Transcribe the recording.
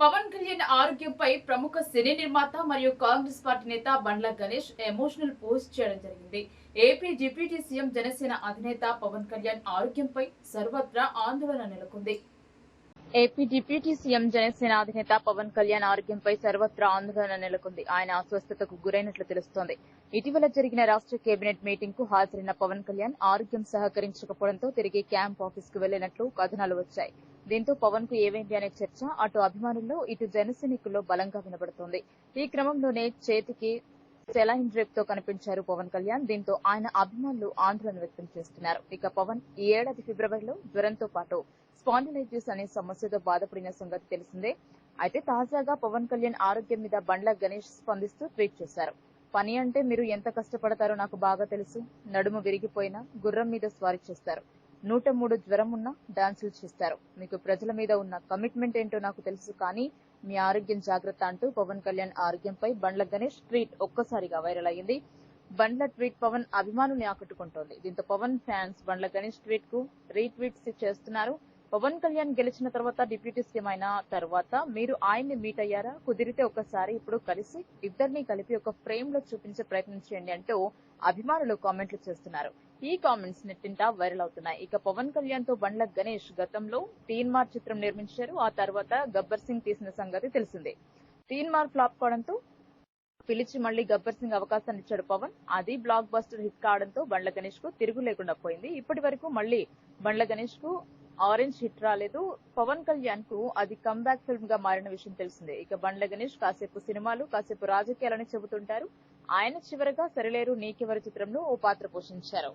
పవన్ కళ్యాణ్ ఆరోగ్యంపై ప్రముఖ సినీ నిర్మాత మరియు కాంగ్రెస్ పార్టీ నేత బండ్ల గణేష్ ఎమోషనల్ పోస్ట్ చేయడం జరిగింది. ఏపీ డిప్యూటీ సీఎం జనసేన అధినేత పవన్ కళ్యాణ్ ఆరోగ్యంపై సర్వత్రా ఆందోళన నెలకొంది. ఏపీ డిప్యూటీ సీఎం జనసేన అధినేత పవన్ కళ్యాణ్ ఆరోగ్యంపై సర్వత్రా ఆందోళన నెలకొంది. ఆయన అస్వస్థతకు గురైనట్లు తెలుస్తోంది. ఇటీవల జరిగిన రాష్ట్ర కేబినెట్ మీటింగ్కు హాజరైన పవన్ కళ్యాణ్ ఆరోగ్యం సహకరించకపోవడంతో తిరిగి క్యాంప్ ఆఫీస్కు వెళ్ళినట్లు కథనాలు వచ్చాయి. దీంతో పవన్కు ఏమైంది అనే చర్చ అటు అభిమానుల్లో ఇటు జనసైనికుల్లో బలంగా వినబడుతోంది. ఈ క్రమంలోనే చేతికి సెలైన్ డ్రిప్తో కనిపించారు పవన్ కళ్యాణ్. దీంతో ఆయన అభిమానులు ఆందోళన వ్యక్తం చేస్తున్నారు. ఇక పవన్ ఈ ఏడాది ఫిబ్రవరిలో జ్వరంతో పాటు స్పాండిలైటిస్ అనే సమస్యతో బాధపడిన సంగతి తెలిసిందే. అయితే తాజాగా పవన్ కళ్యాణ్ ఆరోగ్యం మీద బండ్ల గణేష్ స్పందిస్తూ ట్వీట్ చేశారు. పని అంటే మీరు ఎంత కష్టపడతారో నాకు బాగా తెలుసు. నడుము విరిగిపోయినా గుర్రం మీద స్వారీ చేస్తారు. నూట మూడు జ్వరం ఉన్నా డాన్సులు చేస్తారు. మీకు ప్రజల మీద ఉన్న కమిట్మెంట్ ఏంటో నాకు తెలుసు కానీ మీ ఆరోగ్యం జాగ్రత్త అంటూ పవన్ కళ్యాణ్ ఆరోగ్యంపై బండ్ల గణేష్ ట్వీట్ ఒక్కసారిగా వైరల్ అయ్యింది. బండ్ల ట్వీట్ పవన్ అభిమానుల్ని ఆకట్టుకుంటోంది. దీంతో పవన్ ఫ్యాన్స్ బండ్ల గణేష్ ట్వీట్కు రీట్వీట్స్ చేస్తున్నారు. పవన్ కళ్యాణ్ గెలిచిన తర్వాత డిప్యూటీ సీఎం అయిన తర్వాత మీరు ఆయన్ని మీట్ అయ్యారా? కుదిరితే ఒకసారి ఇప్పుడు కలిసి ఇద్దరిని కలిపి ఒక ఫ్రేమ్లో చూపించే ప్రయత్నం చేయండి అంటూ అభిమానులు కామెంట్లు చేస్తున్నారు. ఈ కామెంట్స్ నెట్టింట వైరల్ అవుతున్నాయి. ఇక పవన్ కళ్యాణ్తో బండ్ల గణేష్ గతంలో తీన్మార్ చిత్రం నిర్మించారు. ఆ తర్వాత గబ్బర్ సింగ్ తీసిన సంగతి తెలిసిందే. తీన్మార్ ఫ్లాప్ కావడంతో పిలిచి మళ్ళీ గబ్బర్ సింగ్ అవకాశాన్ని ఇచ్చాడు పవన్. అది బ్లాక్ బస్టర్ హిట్ కావడంతో బండ్ల గణేష్కు తిరుగు లేకుండా పోయింది. ఇప్పటి వరకు మళ్ళీ బండ్ల గణేష్కు ఆరెంజ్ హిట్ రాలేదు. పవన్ కళ్యాణ్కు అది కంబ్యాక్ ఫిల్మ్గా మారిన విషయం తెలిసిందే. ఇక బండ్ల గణేష్ కాసేపు సినిమాలు కాసేపు రాజకీయాలని చెబుతుంటారు. ఆయన చివరగా సరిలేరు నీకెవరి చిత్రంలో ఓ పాత్ర పోషించారు.